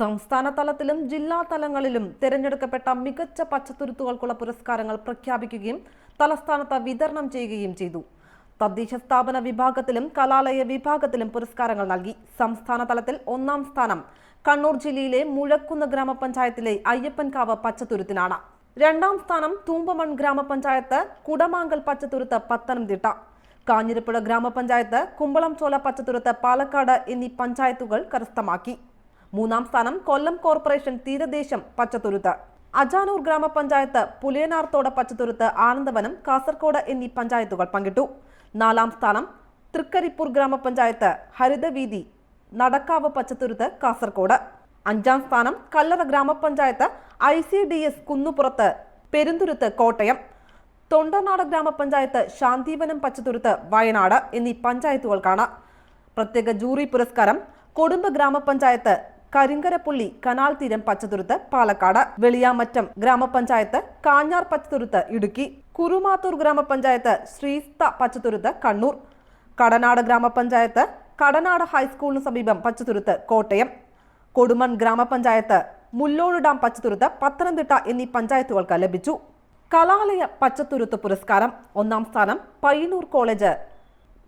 സംസ്ഥാന തലത്തിലും ജില്ലാ തലങ്ങളിലും തിരഞ്ഞെടുക്കപ്പെട്ട മികച്ച പച്ചത്തുരുത്തുകൾക്കുള്ള പുരസ്കാരങ്ങൾ പ്രഖ്യാപിക്കുകയും തലസ്ഥാനത്ത് വിതരണം ചെയ്യുകയും ചെയ്തു. തദ്ദേശ സ്ഥാപന വിഭാഗത്തിലും കലാലയ വിഭാഗത്തിലും പുരസ്കാരങ്ങൾ നൽകി. സംസ്ഥാന തലത്തിൽ ഒന്നാം സ്ഥാനം കണ്ണൂർ ജില്ലയിലെ മുഴക്കുന്ന് ഗ്രാമപഞ്ചായത്തിലെ അയ്യപ്പൻകാവ് പച്ചത്തുരുത്തിനാണ്. രണ്ടാം സ്ഥാനം തൂമ്പമൺ ഗ്രാമപഞ്ചായത്ത് കുടമാങ്കൽ പച്ചത്തുരുത്ത് പത്തനംതിട്ട. കാഞ്ഞിരപ്പുഴ ഗ്രാമപഞ്ചായത്ത് കുമ്പളം ചോല പച്ചത്തുരുത്ത് പാലക്കാട് എന്നീ പഞ്ചായത്തുകൾ കരസ്ഥമാക്കി. മൂന്നാം സ്ഥാനം കൊല്ലം കോർപ്പറേഷൻ തീരദേശം പച്ചത്തുരുത്ത്. അജാനൂർ ഗ്രാമപഞ്ചായത്ത് പുലിയനാർത്തോട് പച്ചത്തുരുത്ത് ആനന്ദവനം കാസർകോട് എന്നീ പഞ്ചായത്തുകൾ പങ്കിട്ടു. നാലാം സ്ഥാനം തൃക്കരിപ്പൂർ ഗ്രാമപഞ്ചായത്ത് ഹരിതവീതി നടക്കാവ് പച്ചത്തുരുത്ത് കാസർകോട്. അഞ്ചാം സ്ഥാനം കല്ലറ ഗ്രാമപഞ്ചായത്ത് I C D S Kunnupurath Perunthuruth Kottayam. Thondanad ഗ്രാമപഞ്ചായത്ത് ശാന്തിവനം പച്ചത്തുരുത്ത് വയനാട് എന്നീ പഞ്ചായത്തുകൾക്കാണ്. പ്രത്യേക ജൂറി പുരസ്കാരം കൊടുമ്പ് ഗ്രാമപഞ്ചായത്ത് കരിങ്കരപ്പുള്ളി കനാൽ തീരം പച്ചതുരുത്ത് പാലക്കാട്. വെളിയാമറ്റം ഗ്രാമപഞ്ചായത്ത് കാഞ്ഞാർ പച്ചതുരുത്ത് ഇടുക്കി. കുറുമാത്തൂർ ഗ്രാമപഞ്ചായത്ത് ശ്രീസ്ത പച്ചതുരുത്ത് കണ്ണൂർ. കടനാട് ഗ്രാമപഞ്ചായത്ത് കടനാട് ഹൈസ്കൂളിന് സമീപം പച്ചതുരുത്ത് കോട്ടയം. കൊടുമൺ ഗ്രാമപഞ്ചായത്ത് മുല്ലോട് ഡാം പച്ചതുരുത്ത് പത്തനംതിട്ട എന്നീ പഞ്ചായത്തുകൾക്ക് ലഭിച്ചു. കലാലയ പച്ചത്തുരുത്ത് പുരസ്കാരം ഒന്നാം സ്ഥാനം പയ്യന്നൂർ കോളേജ്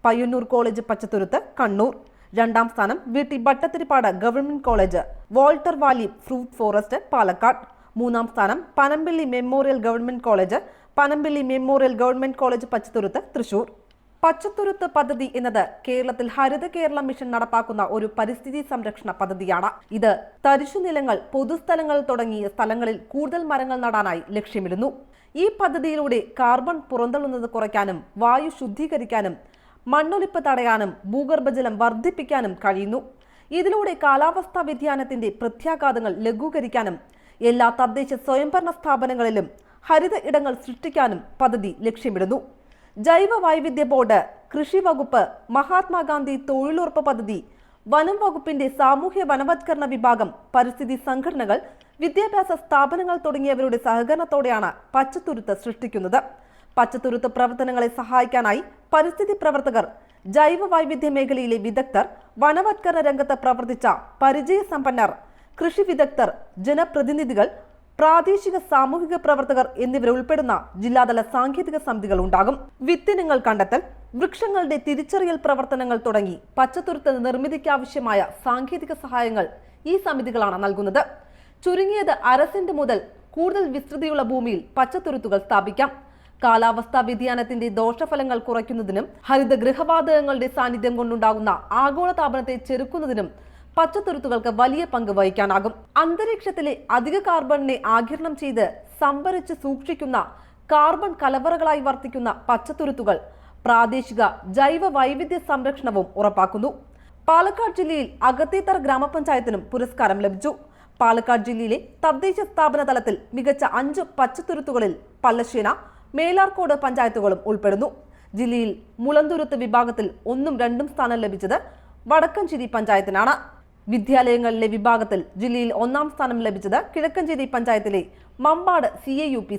പയ്യന്നൂർ കോളേജ് പച്ചത്തുരുത്ത് കണ്ണൂർ. രണ്ടാം സ്ഥാനം V T Bhattathiripad government college Walter Valley fruit forest Palakkad. മൂന്നാം സ്ഥാനം Panampilly memorial government college Panampilly memorial government college Pachathuruthu Thrissur. Pachathuruthu പദ്ധതി എന്നത് കേരളത്തിൽ ഹരിത കേരള മിഷൻ നടപ്പാക്കുന്ന ഒരു പരിസ്ഥിതി സംരക്ഷണ പദ്ധതിയാണ്. ഇത് തരിശുനിലങ്ങൾ പൊതുസ്ഥലങ്ങൾ തുടങ്ങിയ സ്ഥലങ്ങളിൽ കൂടുതൽ മരങ്ങൾ നടാനായി ലക്ഷ്യമിടുന്നു. ഈ പദ്ധതിയിലൂടെ കാർബൺ പുറന്തള്ളുന്നത് കുറയ്ക്കാനും വായു ശുദ്ധീകരിക്കാനും മണ്ണൊലിപ്പ് തടയാനും ഭൂഗർഭജലം വർദ്ധിപ്പിക്കാനും കഴിയുന്നു. ഇതിലൂടെ കാലാവസ്ഥാ വ്യതിയാനത്തിന്റെ പ്രത്യാഘാതങ്ങൾ ലഘൂകരിക്കാനും എല്ലാ തദ്ദേശ സ്വയംഭരണ സ്ഥാപനങ്ങളിലും ഹരിത ഇടങ്ങൾ സൃഷ്ടിക്കാനും പദ്ധതി ലക്ഷ്യമിടുന്നു. ജൈവ വൈവിധ്യ ബോർഡ് കൃഷി വകുപ്പ് മഹാത്മാഗാന്ധി തൊഴിലുറപ്പ് പദ്ധതി വനം വകുപ്പിന്റെ സാമൂഹ്യ വനവത്കരണ വിഭാഗം പരിസ്ഥിതി സംഘടനകൾ വിദ്യാഭ്യാസ സ്ഥാപനങ്ങൾ തുടങ്ങിയവരുടെ സഹകരണത്തോടെയാണ് പച്ചത്തുരുത്ത് സൃഷ്ടിക്കുന്നത്. പച്ചത്തുരുത്ത് പ്രവർത്തനങ്ങളെ സഹായിക്കാനായി പരിസ്ഥിതി പ്രവർത്തകർ ജൈവ വൈവിധ്യ മേഖലയിലെ വിദഗ്ധർ വനവത്കരണ രംഗത്ത് പ്രവർത്തിച്ച പരിചയസമ്പന്നർ കൃഷി വിദഗ്ധർ ജനപ്രതിനിധികൾ പ്രാദേശിക സാമൂഹിക പ്രവർത്തകർ എന്നിവരുൾപ്പെടുന്ന ജില്ലാതല സാങ്കേതിക സമിതികൾ ഉണ്ടാകും. വിത്തിനങ്ങൾ കണ്ടെത്തൽ വൃക്ഷങ്ങളുടെ തിരിച്ചറിയൽ പ്രവർത്തനങ്ങൾ തുടങ്ങി പച്ചത്തുരുത്ത് നിർമ്മിതിക്കാവശ്യമായ സാങ്കേതിക സഹായങ്ങൾ ഈ സമിതികളാണ് നൽകുന്നത്. ചുരുങ്ങിയത് അരസെന്റ് മുതൽ കൂടുതൽ വിസ്തൃതിയുള്ള ഭൂമിയിൽ പച്ചത്തുരുത്തുകൾ സ്ഥാപിക്കാം. കാലാവസ്ഥാ വ്യതിയാനത്തിന്റെ ദോഷഫലങ്ങൾ കുറയ്ക്കുന്നതിനും ഹരിത ഗൃഹവാതകങ്ങളുടെ സാന്നിധ്യം കൊണ്ടുണ്ടാകുന്ന ആഗോളതാപനത്തെ ചെറുക്കുന്നതിനും പച്ചത്തുരുത്തുകൾക്ക് വലിയ പങ്ക് വഹിക്കാനാകും. അന്തരീക്ഷത്തിലെ അധിക കാർബണിനെ ആകിരണം ചെയ്ത് സംഭരിച്ച് സൂക്ഷിക്കുന്ന കാർബൺ കലവറകളായി വർത്തിക്കുന്ന പച്ചത്തുരുത്തുകൾ പ്രാദേശിക ജൈവ വൈവിധ്യ സംരക്ഷണവും ഉറപ്പാക്കുന്നു. പാലക്കാട് ജില്ലയിൽ അകത്തേത്തറ ഗ്രാമപഞ്ചായത്തിനും പുരസ്കാരം ലഭിച്ചു. പാലക്കാട് ജില്ലയിലെ തദ്ദേശ സ്ഥാപന തലത്തിൽ മികച്ച അഞ്ച് പച്ചത്തുരുത്തുകളിൽ പല്ലശ്ശേന മേലാർക്കോട് പഞ്ചായത്തുകളും ഉൾപ്പെടുന്നു. ജില്ലയിൽ മുളന്തുരുത്ത് വിഭാഗത്തിൽ ഒന്നും രണ്ടും സ്ഥാനം ലഭിച്ചത് വടക്കഞ്ചേരി പഞ്ചായത്തിനാണ്. വിദ്യാലയങ്ങളിലെ വിഭാഗത്തിൽ ജില്ലയിൽ ഒന്നാം സ്ഥാനം ലഭിച്ചത് കിഴക്കഞ്ചേരി പഞ്ചായത്തിലെ Mambad C A U P